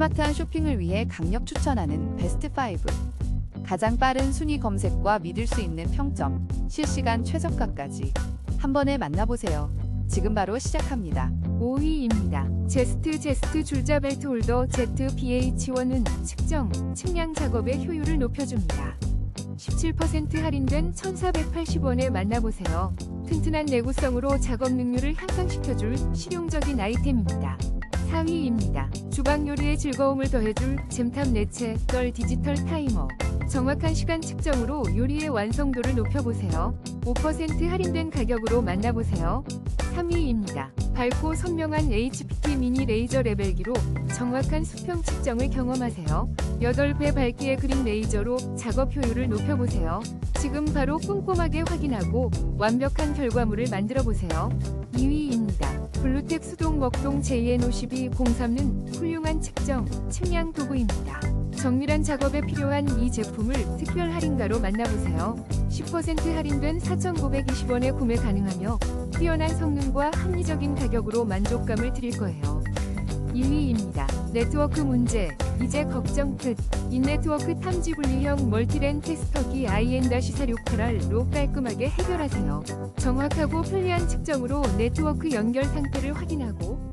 스마트한 쇼핑을 위해 강력 추천하는 베스트 5. 가장 빠른 순위 검색과 믿을 수 있는 평점, 실시간 최저가까지 한 번에 만나보세요. 지금 바로 시작합니다. 5위입니다. 제스트 제스트 줄자 벨트 홀더 ZBH1은 측정, 측량 작업의 효율을 높여줍니다. 17% 할인된 1,480원에 만나보세요. 튼튼한 내구성으로 작업 능률을 향상시켜줄 실용적인 아이템입니다. 4위입니다. 주방 요리의 즐거움을 더해줄 잼탑 내체 널 디지털 타이머. 정확한 시간 측정으로 요리의 완성도를 높여보세요. 5% 할인된 가격으로 만나보세요. 3위입니다. 밝고 선명한 HPT 미니 레이저 레벨기로 정확한 수평 측정을 경험하세요. 8배 밝기의 그린 레이저로 작업 효율을 높여보세요. 지금 바로 꼼꼼하게 확인하고 완벽한 결과물을 만들어 보세요. 2위입니다. 블루텍 수동 먹동 JN5203는 훌륭한 측정, 측량 도구입니다. 정밀한 작업에 필요한 이 제품을 특별 할인가로 만나보세요. 10% 할인된 4,920원에 구매 가능하며 뛰어난 성능과 합리적인 가격으로 만족감을 드릴 거예요. 1위입니다. 네트워크 문제, 이제 걱정 끝. 인네트워크 탐지 분리형 멀티랜 테스터기 IN-468R로 깔끔하게 해결하세요. 정확하고 편리한 측정으로 네트워크 연결 상태를 확인하고